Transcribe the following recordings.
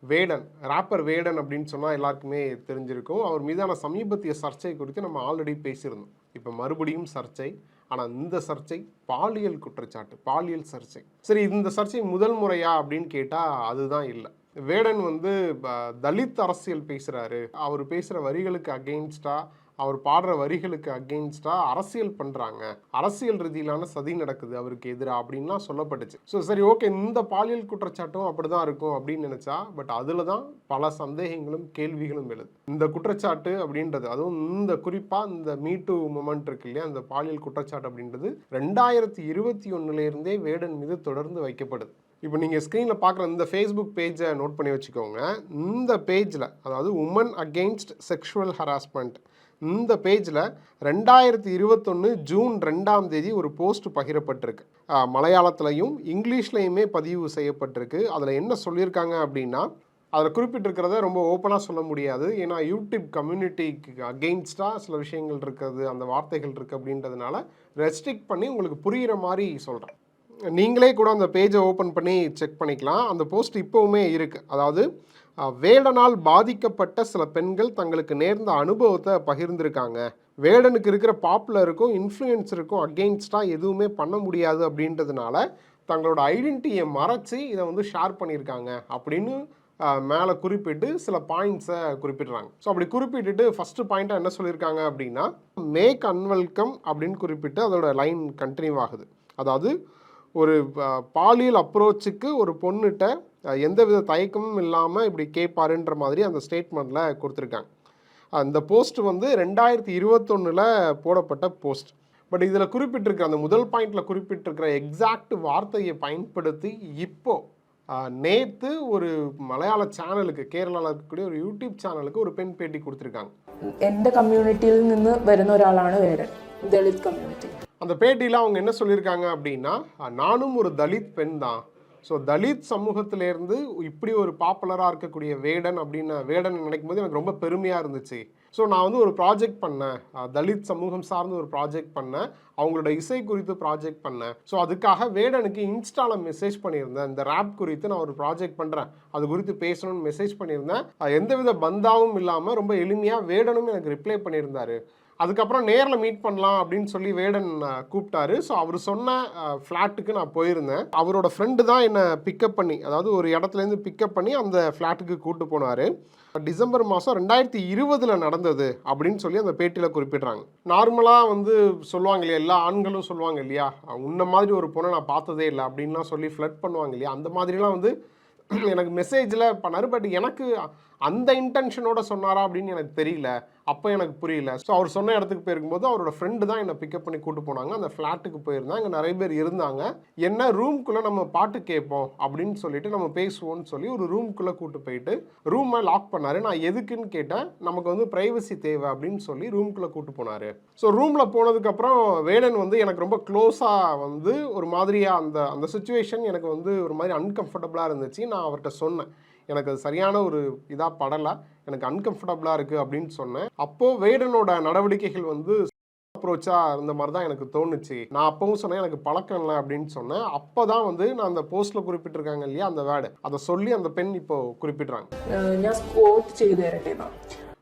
வேடன் wrapper வேடன் அப்படின்னு சொன்னால் எல்லாருக்குமே தெரிஞ்சிருக்கும். அவர் மீதான சமீபத்திய சர்ச்சை குறித்து நம்ம ஆல்ரெடி பேசியிருந்தோம். இப்போ மறுபடியும் சர்ச்சை. ஆனால் இந்த சர்ச்சை பாலியல் குற்றச்சாட்டு பாலியல் சர்ச்சை. சரி இந்த சர்ச்சை முதல் முறையா அப்படின்னு கேட்டால் அதுதான் இல்லை. வேடன் வந்து ப- தலித் அரசியல் பேசுகிறாரு அவர் பேசுகிற வரிகளுக்கு அகெயின்ஸ்டாக அவர் பாடுற வரிகளுக்கு அகெயின்ஸ்டாக அரசியல் பண்ணுறாங்க அரசியல் ரீதியிலான சதி நடக்குது அவருக்கு எதிராக அப்படின்லாம் சொல்லப்பட்டுச்சு. ஸோ சரி ஓகே இந்த பாலியல் குற்றச்சாட்டும் அப்படிதான் இருக்கும் அப்படின்னு நினச்சா பட் அதில் தான் பல சந்தேகங்களும் கேள்விகளும் எழுது. இந்த குற்றச்சாட்டு அப்படின்றது அதுவும் இந்த குறிப்பாக இந்த மீட்டு மூமெண்ட் இருக்கு இல்லையா அந்த பாலியல் குற்றச்சாட்டு அப்படின்றது ரெண்டாயிரத்தி இருபத்தி ஒன்றுலேருந்தே வேடன் மீது தொடர்ந்து வைக்கப்படுது. இப்போ நீங்கள் ஸ்க்ரீனில் பார்க்குற இந்த ஃபேஸ்புக் பேஜை நோட் பண்ணி வச்சுக்கோங்க. இந்த பேஜில் அதாவது உமன் அகெயின்ஸ்ட் செக்ஷுவல் ஹராஸ்மெண்ட் இந்த பேஜில் ரெண்டாயிரத்தி இருபத்தொன்று ஜூன் ரெண்டாம் தேதி ஒரு போஸ்ட் பகிரப்பட்டிருக்கு. மலையாளத்துலையும் இங்கிலீஷ்லையுமே பதிவு செய்யப்பட்டிருக்கு. அதில் என்ன சொல்லியிருக்காங்க அப்படின்னா அதில் குறிப்பிட்டிருக்கிறத ரொம்ப ஓப்பனாக சொல்ல முடியாது. ஏன்னா யூடியூப் கம்யூனிட்டிக்கு அகெயின்ஸ்டாக சில விஷயங்கள் இருக்குது அந்த வார்த்தைகள் இருக்குது அப்படின்றதுனால ரெஸ்ட்ரிக்ட் பண்ணி உங்களுக்கு புரிகிற மாதிரி சொல்கிறேன் நீங்களே கூட அந்த பேஜை ஓப்பன் பண்ணி செக் பண்ணிக்கலாம். அந்த போஸ்ட் இப்போவுமே இருக்குது அதாவது வேடனால் பாதிக்கப்பட்ட சில பெண்கள் தங்களுக்கு நேர்ந்த அனுபவத்தை பகிர்ந்திருக்காங்க. வேடனுக்கு இருக்கிற பாப்புலருக்கும் இன்ஃப்ளூயன்ஸருக்கும் அகெயின்ஸ்டாக எதுவுமே பண்ண முடியாது அப்படின்றதுனால தங்களோட ஐடென்டிட்டியை மறைச்சி இதை வந்து ஷேர் பண்ணியிருக்காங்க அப்படின்னு மேலே குறிப்பிட்டு சில பாயிண்ட்ஸை குறிப்பிடுறாங்க. ஸோ அப்படி குறிப்பிட்டுட்டு ஃபஸ்ட்டு பாயிண்ட்டாக என்ன சொல்லியிருக்காங்க அப்படின்னா மேக் அன்வெல்கம் அப்படின்னு குறிப்பிட்டு அதோட லைன் கண்டினியூ ஆகுது. அதாவது ஒரு பாலியல் அப்ரோச்சுக்கு ஒரு பொண்ணுகிட்ட எந்தவித தயக்கமும் இல்லாமல் இப்படி கேட்பாருன்ற மாதிரி அந்த ஸ்டேட்மெண்ட்டில் கொடுத்துருக்காங்க அந்த போஸ்ட் வந்து ரெண்டாயிரத்தி இருபத்தொன்னில் போடப்பட்ட போஸ்ட் பட் இதில் குறிப்பிட்டிருக்கிற அந்த முதல் பாயிண்டில் குறிப்பிட்டிருக்கிற எக்ஸாக்ட் வார்த்தையை பயன்படுத்தி இப்போ நேற்று ஒரு மலையாள சேனலுக்கு கேரளாவில் இருக்கக்கூடிய ஒரு யூடியூப் சேனலுக்கு ஒரு பெண் பேட்டி கொடுத்துருக்காங்க എൻ്റെ കമ്മ്യൂണിറ്റിയിൽ നിന്ന് വരുന്ന ഒരാളാണ് വേടൻ ദളിത് കമ്മ്യൂണിറ്റി அந்த பேட்டியில் அவங்க என்ன சொல்லியிருக்காங்க அப்படின்னா அஹ், நானும் ஒரு தலித் பெண் தான் ஸோ தலித் சமூகத்திலேருந்து இப்படி ஒரு பாப்புலராக இருக்கக்கூடிய வேடன் அப்படின்னு வேடன் நினைக்கும் போது எனக்கு ரொம்ப பெருமையாக இருந்துச்சு. ஸோ நான் வந்து ஒரு ப்ராஜெக்ட் பண்ணேன். தலித் சமூகம் சார்ந்து ஒரு ப்ராஜெக்ட் பண்ணேன். அவங்களோட இசை குறித்து ப்ராஜெக்ட் பண்ணேன். ஸோ அதுக்காக வேடனுக்கு இன்ஸ்டாவில் மெசேஜ் பண்ணியிருந்தேன். இந்த ரேப் குறித்து நான் ஒரு ப்ராஜெக்ட் பண்ணுறேன் அது குறித்து பேசணும்னு மெசேஜ் பண்ணியிருந்தேன். எந்தவித பந்தாவும் இல்லாமல் ரொம்ப எளிமையாக வேடனும் எனக்கு ரிப்ளை பண்ணியிருந்தாரு. அதுக்கப்புறம் நேரில் மீட் பண்ணலாம் அப்படின்னு சொல்லி வேடன் கூப்பிட்டாரு. ஸோ அவர் சொன்ன ஃப்ளாட்டுக்கு நான் போயிருந்தேன். அவரோட ஃப்ரெண்டு தான் என்னை பிக்கப் பண்ணி அதாவது ஒரு இடத்துலேருந்து பிக்கப் பண்ணி அந்த ஃப்ளாட்டுக்கு கூப்பிட்டு போனார். டிசம்பர் மாதம் ரெண்டாயிரத்தி இருபதில் நடந்தது அப்படின்னு சொல்லி அந்த பேட்டியில் குறிப்பிடுறாங்க. நார்மலாக வந்து சொல்லுவாங்க இல்லையா எல்லா ஆண்களும் சொல்லுவாங்க இல்லையா உன்ன மாதிரி ஒரு பொண்ணை நான் பார்த்ததே இல்லை அப்படின்லாம் சொல்லி ஃப்ளட் பண்ணுவாங்க இல்லையா அந்த மாதிரிலாம் வந்து எனக்கு மெசேஜில் பண்ணார். பட் எனக்கு அந்த இன்டென்ஷனோட சொன்னாரா அப்படின்னு எனக்கு தெரியல. அப்போ எனக்கு புரியல. ஸோ அவர் சொன்ன இடத்துக்கு போயிருக்கும்போது அவரோட ஃப்ரெண்டு தான் என்னை பிக்கப் பண்ணி கூட்டு போனாங்க. அந்த ஃப்ளாட்டுக்கு போயிருந்தேன் அங்கே நிறைய பேர் இருந்தாங்க. என்ன ரூம்குள்ளே நம்ம பாட்டு கேட்போம் அப்படின்னு சொல்லிட்டு நம்ம பேசுவோம்னு சொல்லி ஒரு ரூம்குள்ளே கூட்டு போயிட்டு ரூமை லாக் பண்ணார். நான் எதுக்குன்னு கேட்டேன். நமக்கு வந்து ப்ரைவசி தேவை அப்படின்னு சொல்லி ரூம்குள்ளே கூட்டு போனார். ஸோ ரூமில் போனதுக்கப்புறம் வேடன் வந்து எனக்கு ரொம்ப க்ளோஸாக வந்து ஒரு மாதிரியாக அந்த அந்த சுச்சுவேஷன் எனக்கு வந்து ஒரு மாதிரி அன்கம்ஃபர்டபுளாக இருந்துச்சு. நான் அவர்கிட்ட சொன்னேன். எனக்கு அது சரியான ஒரு இதாக படலை. எனக்கு அன்கம்ஃபர்டபுளாக இருக்குது அப்படின்னு சொன்னேன். அப்போது வேடனோட நடவடிக்கைகள் வந்து அப்ரோச்சாக இருந்த மாதிரி தான் எனக்கு தோணுச்சு. நான் அப்பவும் சொன்னேன் எனக்கு பழக்கம் இல்லை அப்படின்னு சொன்னேன். அப்போ தான் வந்து நான் அந்த போஸ்ட்டில் குறிப்பிட்டிருக்காங்க இல்லையா அந்த வேர்டு அதை சொல்லி அந்த பெண் இப்போ குறிப்பிட்றாங்க.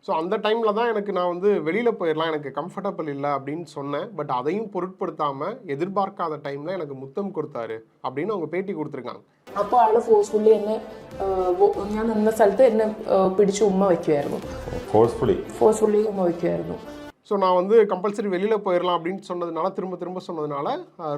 ஸோ அந்த டைமில் தான் எனக்கு நான் வந்து வெளியில் போயிடலாம் எனக்கு கம்ஃபர்டபுள் இல்லை அப்படின்னு சொன்னேன். பட் அதையும் பொருட்படுத்தாமல் எதிர்பார்க்காத டைமில் எனக்கு முத்தம் கொடுத்தாரு அப்படின்னு அவங்க பேட்டி கொடுத்துருக்காங்க. അപ്പോൾ ആള് ഫോഴ്സ്ഫുള്ളി എന്നെ ഏഹ് വോ- ഞാൻ നിന്ന സ്ഥലത്ത് എന്നെ ഏഹ് പിടിച്ച് ഉമ്മ വയ്ക്കുമായിരുന്നു ഫോഴ്സ്ഫുള്ളി ഫോഴ്സ്ഫുള്ളി ഉമ്മ വയ്ക്കുമായിരുന്നു ஸோ நான் வந்து கம்பல்சரி வெளியில் போயிடலாம் அப்படின்னு சொன்னதுனால திரும்ப திரும்ப சொன்னதுனால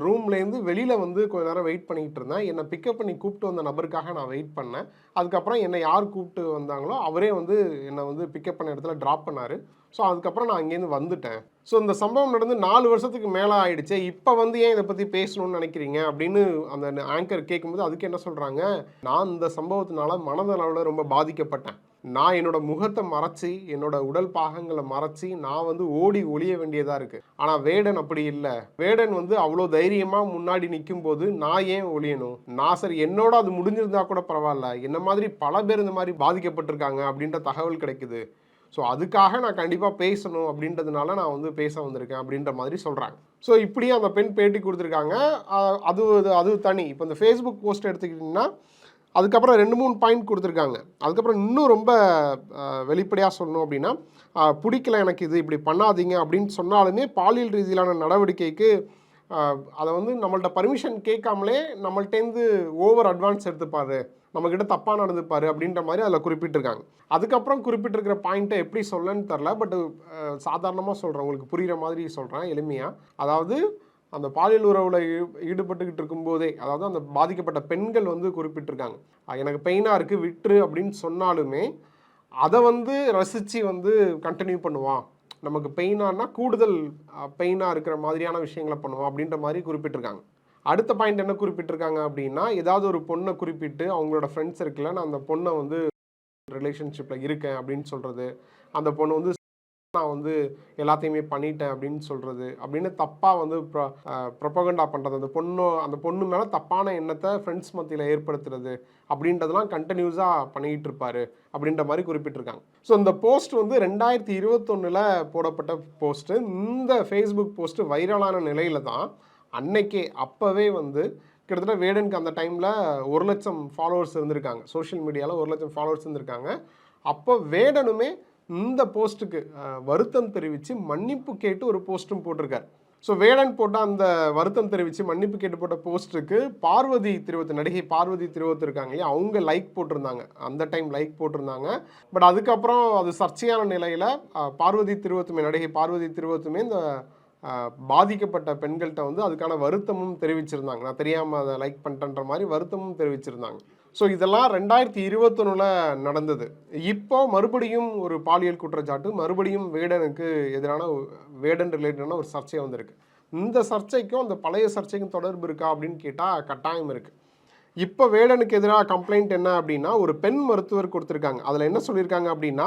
ரூம்லேருந்து வெளியில் வந்து கொஞ்ச நேரம் வெயிட் பண்ணிக்கிட்டு இருந்தேன் என்னை பிக்கப் பண்ணி கூப்பிட்டு வந்த நபருக்காக நான் வெயிட் பண்ணேன் அதுக்கப்புறம் என்னை யார் கூப்பிட்டு வந்தாங்களோ அவரே வந்து என்னை வந்து பிக்கப் பண்ண இடத்துல ட்ராப் பண்ணார் ஸோ அதுக்கப்புறம் நான் அங்கேருந்து வந்துட்டேன். ஸோ இந்த சம்பவம் நடந்து நாலு வருஷத்துக்கு மேலே ஆயிடுச்சு. இப்போ வந்து ஏன் இதை பற்றி பேசணும்னு நினைக்கிறீங்க? அப்படின்னு அந்த ஆங்கர் கேட்கும்போது அதுக்கு என்ன சொல்கிறாங்க நான் இந்த சம்பவத்தினால மனதளவில் ரொம்ப பாதிக்கப்பட்டேன். நான் என்னோட முகத்தை மறைச்சி என்னோட உடல் பாகங்களை மறைச்சி நான் வந்து ஓடி ஒளிய வேண்டியதாக இருக்குது ஆனால் வேடன் அப்படி இல்லை. வேடன் வந்து அவ்வளோ தைரியமாக முன்னாடி நிற்கும் போது நான் ஏன் ஒளியணும்? நான் சரி என்னோட அது முடிஞ்சிருந்தா கூட பரவாயில்ல. என்ன மாதிரி பல பேர் இந்த மாதிரி பாதிக்கப்பட்டிருக்காங்க அப்படின்ற தகவல் கிடைக்குது. ஸோ அதுக்காக நான் கண்டிப்பாக பேசணும் அப்படின்றதுனால நான் வந்து பேச வந்திருக்கேன் அப்படின்ற மாதிரி சொல்கிறாங்க ஸோ இப்படியே அந்த பெண் பேட்டி கொடுத்துருக்காங்க. அது அது அது தனி. இப்போ இந்த ஃபேஸ்புக் போஸ்ட் எடுத்துக்கிட்டிங்கன்னா அதுக்கப்புறம் ரெண்டு மூணு பாயிண்ட் கொடுத்துருக்காங்க. அதுக்கப்புறம் இன்னும் ரொம்ப வெளிப்படையாக சொல்லணும் அப்படின்னா பிடிக்கல எனக்கு இது இப்படி பண்ணாதீங்க அப்படின்னு சொன்னாலுமே பாலியல் ரீதியிலான நடவடிக்கைக்கு அதை வந்து நம்மள்ட்ட பர்மிஷன் கேட்காமலே நம்மள்ட்டேருந்து ஓவர் அட்வான்ஸ் எடுத்துப்பாரு. நம்மக்கிட்ட தப்பாக நடந்துப்பார் அப்படின்ற மாதிரி அதில் குறிப்பிட்டிருக்காங்க. அதுக்கப்புறம் குறிப்பிட்டிருக்கிற பாயிண்ட்டை எப்படி சொல்லன்னு தெரில பட் சாதாரணமாக சொல்கிறேன் உங்களுக்கு புரிகிற மாதிரி சொல்கிறேன் எளிமையாக அதாவது அந்த பாலியல் உறவில் ஈடுபட்டுக்கிட்டு இருக்கும்போதே அதாவது அந்த பாதிக்கப்பட்ட பெண்கள் வந்து குறிப்பிட்டிருக்காங்க. எனக்கு பெயினாக இருக்குது விட்டுரு அப்படின்னு சொன்னாலுமே அதை வந்து ரசித்து வந்து கண்டினியூ பண்ணுவான் நமக்கு பெயினானா கூடுதல் பெயினாக இருக்கிற மாதிரியான விஷயங்களை பண்ணுவான் அப்படின்ற மாதிரி குறிப்பிட்டிருக்காங்க. அடுத்த பாயிண்ட் என்ன குறிப்பிட்டிருக்காங்க அப்படின்னா ஏதாவது ஒரு பொண்ணை குறிப்பிட்டு அவங்களோட ஃப்ரெண்ட்ஸ் இருக்குல்ல நான் அந்த பொண்ணை வந்து ரிலேஷன்ஷிப்பில் இருக்கேன் அப்படின்னு சொல்கிறது அந்த பொண்ணு வந்து நான் வந்து எல்லாத்தையுமே பண்ணிட்டேன் அப்படின்னு சொல்கிறது அப்படின்னு தப்பாக வந்து ப்ரொபகண்டா பண்ணுறது அந்த பொண்ணு அந்த பொண்ணு மேலே தப்பான எண்ணத்தை ஃப்ரெண்ட்ஸ் மத்தியில் ஏற்படுத்துறது அப்படின்றதெல்லாம் கண்டினியூஸாக பண்ணிக்கிட்டு இருப்பார் அப்படின்ற மாதிரி குறிப்பிட்டிருக்காங்க. ஸோ இந்த போஸ்ட் வந்து ரெண்டாயிரத்தி இருபத்தொன்னில் போடப்பட்ட போஸ்ட்டு இந்த ஃபேஸ்புக் போஸ்ட்டு வைரலான நிலையில தான் அன்னைக்கே அப்போவே வந்து கிட்டத்தட்ட வேடனுக்கு அந்த டைமில் ஒரு லட்சம் ஃபாலோவர்ஸ் இருந்திருக்காங்க. சோஷியல் மீடியாவில் ஒரு லட்சம் ஃபாலோவர்ஸ் இருந்திருக்காங்க. அப்போ வேடனுமே இந்த போஸ்ட்டுக்கு வருத்தம் தெரிவித்து மன்னிப்பு கேட்டு ஒரு போஸ்ட்டும் போட்டிருக்கார். ஸோ வேடன் போட்ட அந்த வருத்தம் தெரிவித்து மன்னிப்பு கேட்டு போட்ட போஸ்ட்டுக்கு பார்வதி திருவத்து நடிகை பார்வதி திருவத்து இருக்காங்க இல்லையா? அவங்க லைக் போட்டிருந்தாங்க. அந்த டைம் லைக் போட்டிருந்தாங்க. பட் அதுக்கப்புறம் அது சர்ச்சையான நிலையில் பார்வதி திருவத்துமே நடிகை பார்வதி திருவத்துமே இந்த பாதிக்கப்பட்ட பெண்கள்கிட்ட வந்து அதுக்கான வருத்தமும் தெரிவிச்சிருந்தாங்க. நான் தெரியாமல் அதை லைக் பண்ணிட்டேன்ற மாதிரி வருத்தமும் தெரிவிச்சிருந்தாங்க. ஸோ இதெல்லாம் ரெண்டாயிரத்தி இருபத்தொன்னுல நடந்தது. இப்போ மறுபடியும் ஒரு பாலியல் குற்றச்சாட்டு மறுபடியும் வேடனுக்கு எதிரான வேடன் ரிலேட்டடான ஒரு சர்ச்சை வந்திருக்கு. இந்த சர்ச்சைக்கும் அந்த பழைய சர்ச்சைக்கும் தொடர்பு இருக்கா அப்படின்னு கேட்டால் கட்டாயம் இருக்குது இப்போ வேடனுக்கு எதிராக கம்ப்ளைண்ட் என்ன அப்படின்னா ஒரு பெண் மருத்துவர் கொடுத்துருக்காங்க. அதில் என்ன சொல்லியிருக்காங்க அப்படின்னா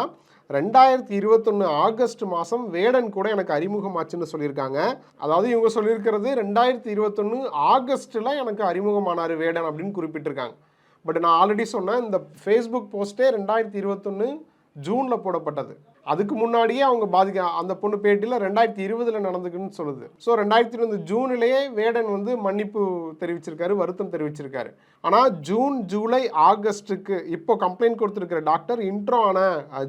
ரெண்டாயிரத்தி இருபத்தொன்று ஆகஸ்ட் மாதம் வேடன் கூட எனக்கு அறிமுகமாச்சுன்னு சொல்லியிருக்காங்க. அதாவது இவங்க சொல்லியிருக்கிறது ரெண்டாயிரத்தி இருபத்தொன்று ஆகஸ்ட்டில் எனக்கு அறிமுகமானார் வேடன் அப்படின்னு குறிப்பிட்டிருக்காங்க. பட் நான் ஆல்ரெடி சொன்னேன் இந்த ஃபேஸ்புக் போஸ்ட்டே ரெண்டாயிரத்தி இருபத்தொன்று ஜூனில் போடப்பட்டது. அதுக்கு முன்னாடியே அவங்க பாதிக்க அந்த பொண்ணு பேட்டியில் ரெண்டாயிரத்தி இருபதில் நடந்துக்குன்னு சொல்லுது. ஸோ ரெண்டாயிரத்தி இருபது ஜூன்லேயே வேடன் வந்து மன்னிப்பு தெரிவிச்சிருக்காரு வருத்தம் தெரிவிச்சிருக்காரு. ஆனால் ஜூன் ஜூலை ஆகஸ்ட்டுக்கு இப்போ கம்ப்ளைண்ட் கொடுத்துருக்கிற டாக்டர் இன்ட்ரோ ஆன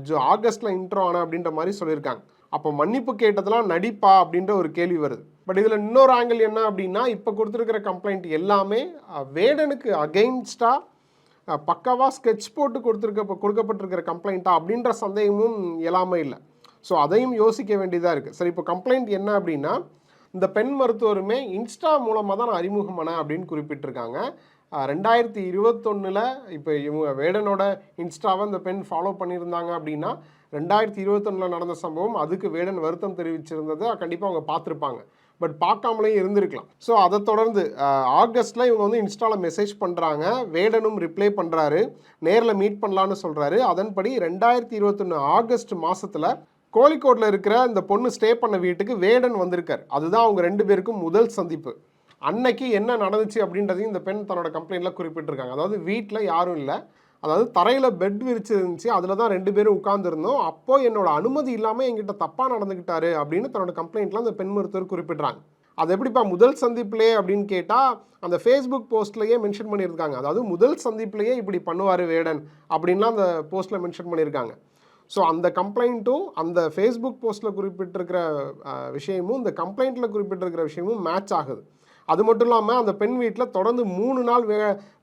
ஜூ ஆகஸ்ட்டில் இன்ட்ரோ ஆன அப்படின்ற மாதிரி சொல்லியிருக்காங்க. அப்போ மன்னிப்பு கேட்டதெல்லாம் நடிப்பா அப்படின்ற ஒரு கேள்வி வருது. பட் இதில் இன்னொரு ஆங்கிள் என்ன அப்படின்னா இப்போ கொடுத்துருக்கிற கம்ப்ளைண்ட் எல்லாமே வேடனுக்கு அகெயின்ஸ்டாக பக்காவாக ஸ்கெட்ச் போட்டு கொடுத்துருக்க கொடுக்கப்பட்டிருக்கிற கம்ப்ளைண்ட்டா அப்படின்ற சந்தேகமும் எல்லாமே இல்லை. ஸோ அதையும் யோசிக்க வேண்டியதாக இருக்குது சரி இப்போ கம்ப்ளைண்ட் என்ன அப்படின்னா இந்த பெண் மருத்துவருமே இன்ஸ்டா மூலமாக தான் நான் அறிமுகமான அப்படின்னு குறிப்பிட்டிருக்காங்க. ரெண்டாயிரத்தி இருபத்தொன்னில் இப்போ இவங்க வேடனோட இன்ஸ்டாவை இந்த பெண் ஃபாலோ பண்ணியிருந்தாங்க அப்படின்னா ரெண்டாயிரத்தி இருபத்தொன்னில் நடந்த சம்பவம் அதுக்கு வேடன் வருத்தம் தெரிவிச்சிருந்ததை கண்டிப்பாக அவங்க பார்த்துருப்பாங்க. பட் பார்க்காமலேயும் இருந்திருக்கலாம். ஸோ அதை தொடர்ந்து ஆகஸ்ட்டில் இவங்க வந்து இன்ஸ்டாவில் மெசேஜ் பண்ணுறாங்க வேடனும் ரிப்ளை பண்ணுறாரு நேரில் மீட் பண்ணலான்னு சொல்கிறாரு அதன்படி ரெண்டாயிரத்தி இருபத்தொன்று ஆகஸ்ட் மாதத்தில் கோழிக்கோட்டில் இருக்கிற இந்த பொண்ணு ஸ்டே பண்ண வீட்டுக்கு வேடன் வந்திருக்கார். அதுதான் அவங்க ரெண்டு பேருக்கும் முதல் சந்திப்பு. அன்னைக்கு என்ன நடந்துச்சு அப்படின்றதையும் இந்த பெண் தன்னோட கம்ப்ளைண்ட்டில் குறிப்பிட்டிருக்காங்க. அதாவது வீட்டில் யாரும் இல்லை. அதாவது தரையில் பெட் விரிச்சு இருந்துச்சு அதில் தான் ரெண்டு பேரும் உட்காந்துருந்தோம் அப்போ என்னோட அனுமதி இல்லாமல் எங்கிட்ட தப்பாக நடந்துக்கிட்டாரு அப்படின்னு தன்னோட கம்ப்ளைண்ட்லாம் அந்த பெண் மருத்துவர் குறிப்பிட்றாங்க. அது எப்படிப்பா முதல் சந்திப்புலே அப்படின்னு கேட்டால் அந்த ஃபேஸ்புக் போஸ்ட்லேயே மென்ஷன் பண்ணியிருக்காங்க. அதாவது முதல் சந்திப்புலேயே இப்படி பண்ணுவார் வேடன் அப்படின்லாம் அந்த போஸ்ட்டில் மென்ஷன் பண்ணியிருக்காங்க. ஸோ அந்த கம்ப்ளைண்ட்டும் அந்த ஃபேஸ்புக் போஸ்ட்டில் குறிப்பிட்டிருக்கிற விஷயமும் இந்த கம்ப்ளைண்ட்டில் குறிப்பிட்டிருக்கிற விஷயமும் மேட்ச் ஆகுது. அது மட்டும் இல்லாமல் அந்த பெண் வீட்டில் தொடர்ந்து மூணு நாள் வே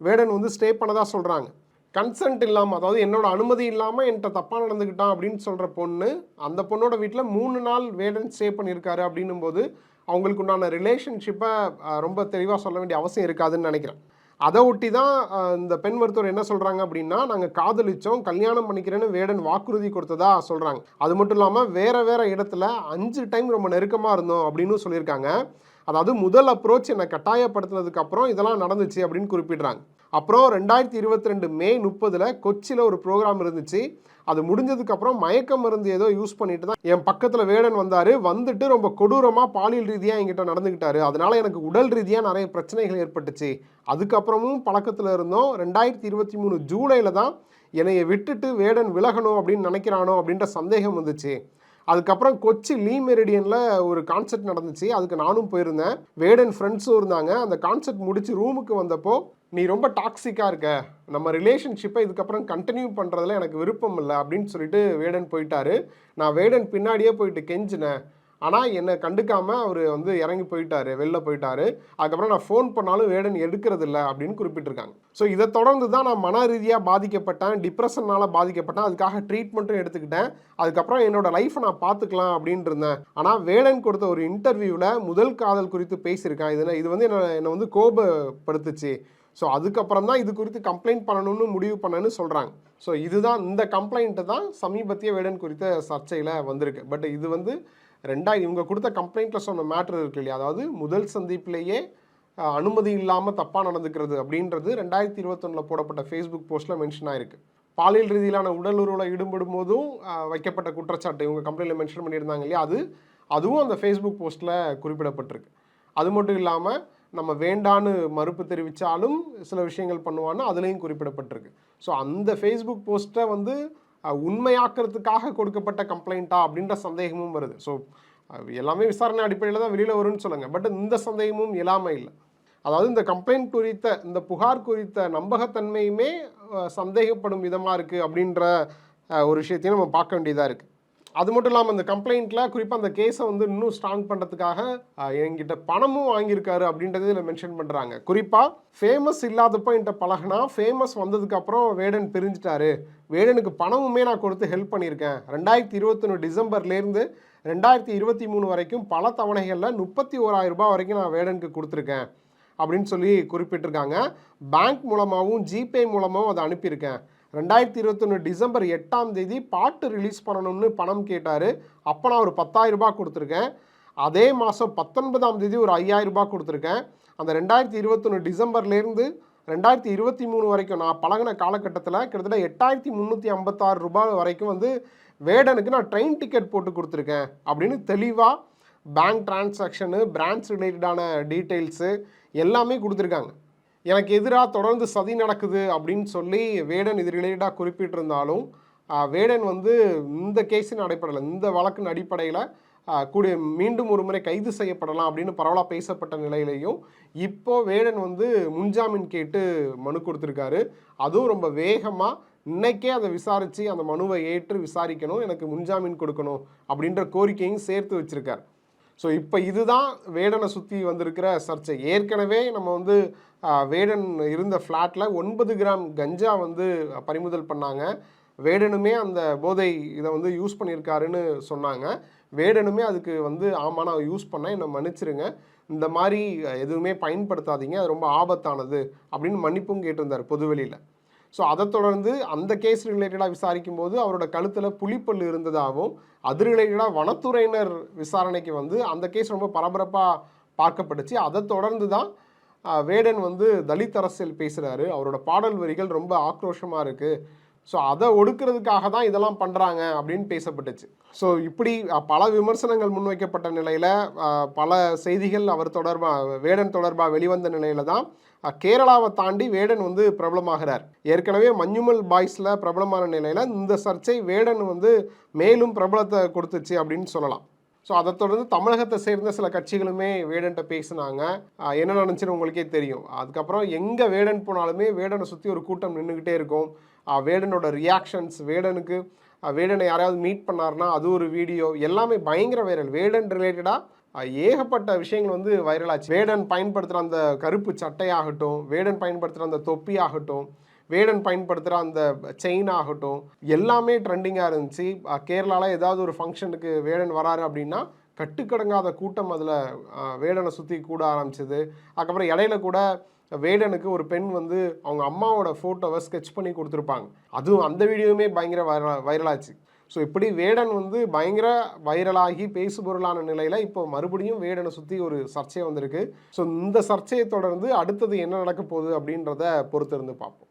வேடன் வந்து ஸ்டே பண்ணதாக சொல்கிறாங்க கன்சென்ட் இல்லாமல் அதாவது என்னோட அனுமதி இல்லாமல் என்கிட்ட தப்பாக நடந்துக்கிட்டான் அப்படின்னு சொல்கிற பொண்ணு அந்த பொண்ணோட வீட்டில் மூணு நாள் வேடன் ஸ்டே பண்ணியிருக்காரு அப்படின்னும் போது அவங்களுக்கு உண்டான ரிலேஷன்ஷிப்பை ரொம்ப தெளிவாக சொல்ல வேண்டிய அவசியம் இருக்காதுன்னு நினைக்கிறேன். அதை ஒட்டி தான் இந்த பெண் மருத்துவர் என்ன சொல்கிறாங்க அப்படின்னா நாங்கள் காதலிச்சோம் கல்யாணம் பண்ணிக்கிறேன்னு வேடன் வாக்குறுதி கொடுத்ததா சொல்கிறாங்க அது மட்டும் இல்லாமல் வேறு வேறு இடத்துல அஞ்சு டைம் ரொம்ப நெருக்கமாக இருந்தோம் அப்படின்னு சொல்லியிருக்காங்க. அதாவது முதல் அப்ரோச் என்னை கட்டாயப்படுத்தினதுக்கப்புறம் இதெல்லாம் நடந்துச்சு அப்படின்னு குறிப்பிடுறாங்க. அப்புறம் ரெண்டாயிரத்தி இருபத்தி ரெண்டு மே முப்பதில் கொச்சியில் ஒரு ப்ரோக்ராம் இருந்துச்சு. அது முடிஞ்சதுக்கப்புறம் மயக்க மருந்து ஏதோ யூஸ் பண்ணிட்டு தான் என் பக்கத்தில் வேடன் வந்தார். வந்துட்டு ரொம்ப கொடூரமாக பாலியல் ரீதியாக என்கிட்ட நடந்துக்கிட்டாரு அதனால எனக்கு உடல் ரீதியாக நிறைய பிரச்சனைகள் ஏற்பட்டுச்சு. அதுக்கப்புறமும் பழக்கத்தில் இருந்தோம். ரெண்டாயிரத்தி இருபத்தி மூணு ஜூலையில் தான் என்னைய விட்டுட்டு வேடன் விலகணும் அப்படின்னு நினைக்கிறானோ அப்படின்ற சந்தேகம் வந்துச்சு. அதுக்கப்புறம் கொச்சி லீ மெரிடியனில் ஒரு கான்செர்ட் நடந்துச்சு. அதுக்கு நானும் போயிருந்தேன். வேடன் ஃப்ரெண்ட்ஸும் இருந்தாங்க. அந்த கான்செர்ட் முடிச்சு ரூமுக்கு வந்தப்போ நீ ரொம்ப டாக்ஸிக்காக இருக்க. நம்ம ரிலேஷன்ஷிப்பை இதுக்கப்புறம் கண்டினியூ பண்ணுறதுல எனக்கு விருப்பம் இல்லை அப்படின்னு சொல்லிட்டு வேடன் போயிட்டாரு. நான் வேடன் பின்னாடியே போயிட்டு கெஞ்சினேன். ஆனால் என்னை கண்டுக்காமல் அவர் வந்து இறங்கி போயிட்டாரு வெளில போயிட்டாரு. அதுக்கப்புறம் நான் ஃபோன் பண்ணாலும் வேடன் எடுக்கிறது இல்லை அப்படின்னு குறிப்பிட்டிருக்காங்க. ஸோ இதை தொடர்ந்து தான் நான் மன ரீதியாக பாதிக்கப்பட்டேன் டிப்ரெஷனால் பாதிக்கப்பட்டேன். அதுக்காக ட்ரீட்மெண்ட்டும் எடுத்துக்கிட்டேன். அதுக்கப்புறம் என்னோடய லைஃப்பை நான் பார்த்துக்கலாம் அப்படின்ட்டு இருந்தேன். ஆனால் வேடன் கொடுத்த ஒரு இன்டர்வியூவில் முதல் காதல் குறித்து பேசியிருக்கேன். இது இது வந்து என்னை என்னை வந்து கோபப்படுத்துச்சு. ஸோ அதுக்கப்புறம் தான் இது குறித்து கம்ப்ளைண்ட் பண்ணணும்னு முடிவு பண்ணேன்னு சொல்கிறாங்க ஸோ இதுதான் இந்த கம்ப்ளைண்ட்டு தான் சமீபத்திய வேடன் குறித்த சர்ச்சையில் வந்திருக்கு. பட் இது வந்து ரெண்டாயிரம் இவங்க கொடுத்த கம்ப்ளைண்ட்டில் சொன்ன மேட்ரு இருக்கு இல்லையா? அதாவது முதல் சந்திப்பிலேயே அனுமதி இல்லாமல் தப்பாக நடந்துக்கிறது அப்படின்றது ரெண்டாயிரத்தி இருபத்தொன்னில் போடப்பட்ட ஃபேஸ்புக் போஸ்ட்டில் மென்ஷன் ஆயிருக்கு. பாலியல் ரீதியிலான உடல் உறவில் ஈடுபடும் போதும் வைக்கப்பட்ட குற்றச்சாட்டு இவங்க கம்ப்ளைண்ட்டில் மென்ஷன் பண்ணியிருந்தாங்க இல்லையா? அது அதுவும் அந்த ஃபேஸ்புக் போஸ்ட்டில் குறிப்பிடப்பட்டிருக்கு. அது மட்டும் இல்லாமல் நம்ம வேண்டான்னு மறுப்பு தெரிவித்தாலும் சில விஷயங்கள் பண்ணுவான்னு அதுலேயும் குறிப்பிடப்பட்டிருக்கு. ஸோ அந்த ஃபேஸ்புக் போஸ்ட்டை வந்து அஹ், உண்மையாக்குறதுக்காக கொடுக்கப்பட்ட கம்ப்ளைண்ட்டா அப்படின்ற சந்தேகமும் வருது. ஸோ எல்லாமே விசாரணை அடிப்படையில் தான் வெளியில் வரும்னு சொல்லுங்க. பட் இந்த சந்தேகமும் இல்லாமல் இல்லை. அதாவது இந்த கம்ப்ளைண்ட் குறித்த இந்த புகார் குறித்த நம்பகத்தன்மையுமே சந்தேகப்படும் விதமாக இருக்குது அப்படின்ற ஒரு விஷயத்தையும் நம்ம பார்க்க வேண்டியதாக இருக்குது அது மட்டும் இல்லாமல் இந்த கம்ப்ளைண்ட்டில் குறிப்பாக அந்த கேஸை வந்து இன்னும் ஸ்ட்ராங் பண்ணுறதுக்காக என்கிட்ட பணமும் வாங்கியிருக்காரு அப்படின்றது இதில் மென்ஷன் பண்ணுறாங்க குறிப்பாக ஃபேமஸ் இல்லாதப்போ என்கிட்ட பழகினா ஃபேமஸ் வந்ததுக்கப்புறம் வேடன் பிரிஞ்சிட்டாரு. வேடனுக்கு பணமுமே நான் கொடுத்து ஹெல்ப் பண்ணியிருக்கேன். ரெண்டாயிரத்தி இருபத்தொன்று டிசம்பர்லேருந்து ரெண்டாயிரத்தி இருபத்தி மூணு வரைக்கும் பல தவணைகளில் முப்பத்தி ஓராயிரம் ரூபாய் வரைக்கும் நான் வேடனுக்கு கொடுத்துருக்கேன். அப்படின்னு சொல்லி குறிப்பிட்டிருக்காங்க. பேங்க் மூலமாகவும் ஜிபே மூலமாகவும் அதை அனுப்பியிருக்கேன். ரெண்டாயிரத்தி இருபத்தொன்று டிசம்பர் எட்டாம் தேதி பாட்டு ரிலீஸ் பண்ணணும்னு பணம் கேட்டார். அப்போ நான் ஒரு பத்தாயிரம் ரூபாய் கொடுத்துருக்கேன். அதே மாதம் பத்தொன்பதாம் தேதி ஒரு ஐயாயிரம் ரூபாய் கொடுத்துருக்கேன். அந்த ரெண்டாயிரத்தி இருபத்தொன்று டிசம்பர்லேருந்து ரெண்டாயிரத்தி இருபத்தி மூணு வரைக்கும் நான் பழகின காலகட்டத்தில் கிட்டத்தட்ட எட்டாயிரத்தி முந்நூற்றி ஐம்பத்தாறு ரூபாய் வரைக்கும் வந்து வேடனுக்கு நான் ட்ரெயின் டிக்கெட் போட்டு கொடுத்துருக்கேன். அப்படின்னு தெளிவாக பேங்க் டிரான்சாக்ஷனு பிரான்ச் ரிலேட்டடான டீட்டெயில்ஸு எல்லாமே கொடுத்துருக்காங்க. எனக்கு எதிராக தொடர்ந்து சதி நடக்குது அப்படின்னு சொல்லி வேடன் இது ரிலேட்டடாக குறிப்பிட்டிருந்தாலும் வேடன் வந்து இந்த கேஸின் அடிப்படையில் இந்த வழக்கின் அடிப்படையில் கூடிய மீண்டும் ஒரு முறை கைது செய்யப்படலாம் அப்படின்னு பரவலாக பேசப்பட்ட நிலையிலையும் இப்போ வேடன் வந்து முன்ஜாமீன் கேட்டு மனு கொடுத்துருக்காரு. அதுவும் ரொம்ப வேகமாக இன்னைக்கே அதை விசாரித்து அந்த மனுவை ஏற்று விசாரிக்கணும் எனக்கு முன்ஜாமீன் கொடுக்கணும் அப்படின்ற கோரிக்கையும் சேர்த்து வச்சுருக்கார். ஸோ இப்போ இதுதான் வேடனை சுற்றி வந்திருக்கிற சர்ச்சை. ஏற்கனவே நம்ம வந்து வேடன் இருந்த ஃப்ளாட்டில் ஒன்பது கிராம் கஞ்சா வந்து பறிமுதல் பண்ணாங்க. வேடனுமே அந்த போதை இதை வந்து யூஸ் பண்ணியிருக்காருன்னு சொன்னாங்க. வேடனுமே அதுக்கு வந்து ஆமாம் நான் யூஸ் பண்ணேன் என்னை மன்னிச்சிருங்க. இந்த மாதிரி எதுவுமே பயன்படுத்தாதீங்க அது ரொம்ப ஆபத்தானது அப்படின்னு மன்னிப்பும் கேட்டிருந்தார் பொதுவெளியில். ஸோ அதை தொடர்ந்து அந்த கேஸ் ரிலேட்டடாக விசாரிக்கும் போது அவரோட கழுத்தில் புலிப்பல் இருந்ததாகவும் அது ரிலேட்டடாக வனத்துறையினர் விசாரணைக்கு வந்து அந்த கேஸ் ரொம்ப பரபரப்பாக பார்க்கப்பட்டுச்சு. அதை தொடர்ந்து தான் வேடன் வந்து தலித் அரசியல் பேசுகிறாரு அவரோட பாடல் வரிகள் ரொம்ப ஆக்ரோஷமாக இருக்குது ஸோ அதை ஒடுக்கிறதுக்காக தான் இதெல்லாம் பண்ணுறாங்க அப்படின்னு பேசப்பட்டுச்சு. ஸோ இப்படி பல விமர்சனங்கள் முன்வைக்கப்பட்ட நிலையில் பல செய்திகள் அவர் தொடர்பாக வேடன் தொடர்பாக வெளிவந்த நிலையில தான் கேரளாவை தாண்டி வேடன் வந்து பிரபலமாகிறார். ஏற்கனவே மஞ்சுமல் பாய்ஸில் பிரபலமான நிலையில் இந்த சர்ச்சை வேடன் வந்து மேலும் பிரபலத்தை கொடுத்துச்சு அப்படின்னு சொல்லலாம். ஸோ அதை தொடர்ந்து தமிழகத்தை சேர்ந்த சில கட்சிகளுமே வேடன்ட்ட பேசினாங்க. என்ன நினச்சின்னு உங்களுக்கே தெரியும். அதுக்கப்புறம் எங்கே வேடன் போனாலுமே வேடனை சுற்றி ஒரு கூட்டம் நின்றுக்கிட்டே இருக்கும். வேடனோட ரியாக்ஷன்ஸ் வேடனுக்கு வேடனை யாராவது மீட் பண்ணாருன்னா அது ஒரு வீடியோ எல்லாமே பயங்கர வைரல் வேடன் ரிலேட்டடாக ஏகப்பட்ட விஷயங்கள் வந்து வைரலாச்சு. வேடன் பயன்படுத்துகிற அந்த கருப்பு சட்டையாகட்டும் வேடன் பயன்படுத்துகிற அந்த தொப்பி ஆகட்டும் வேடன் பயன்படுத்துகிற அந்த செயின் ஆகட்டும் எல்லாமே ட்ரெண்டிங்காக இருந்துச்சு. கேரளாவில் ஏதாவது ஒரு ஃபங்க்ஷனுக்கு வேடன் வராரு அப்படின்னா கட்டுக்கடங்காத கூட்டம் அதில் வேடனை சுற்றி கூட ஆரம்பிச்சது. அதுக்கப்புறம் இடையில கூட வேடனுக்கு ஒரு பெண் வந்து அவங்க அம்மாவோட ஃபோட்டோவை ஸ்கெட்ச் பண்ணி கொடுத்துருப்பாங்க. அதுவும் அந்த வீடியோவுமே பயங்கர வைரல் வைரலாச்சு. ஸோ இப்படி வேடன் வந்து பயங்கர வைரலாகி பேசுபொருளான நிலையில் இப்போ மறுபடியும் வேடனை சுற்றி ஒரு சர்ச்சை வந்திருக்கு. ஸோ இந்த சர்ச்சையை தொடர்ந்து அடுத்தது என்ன நடக்க போகுது அப்படின்றத பொறுத்திருந்து பார்ப்போம்.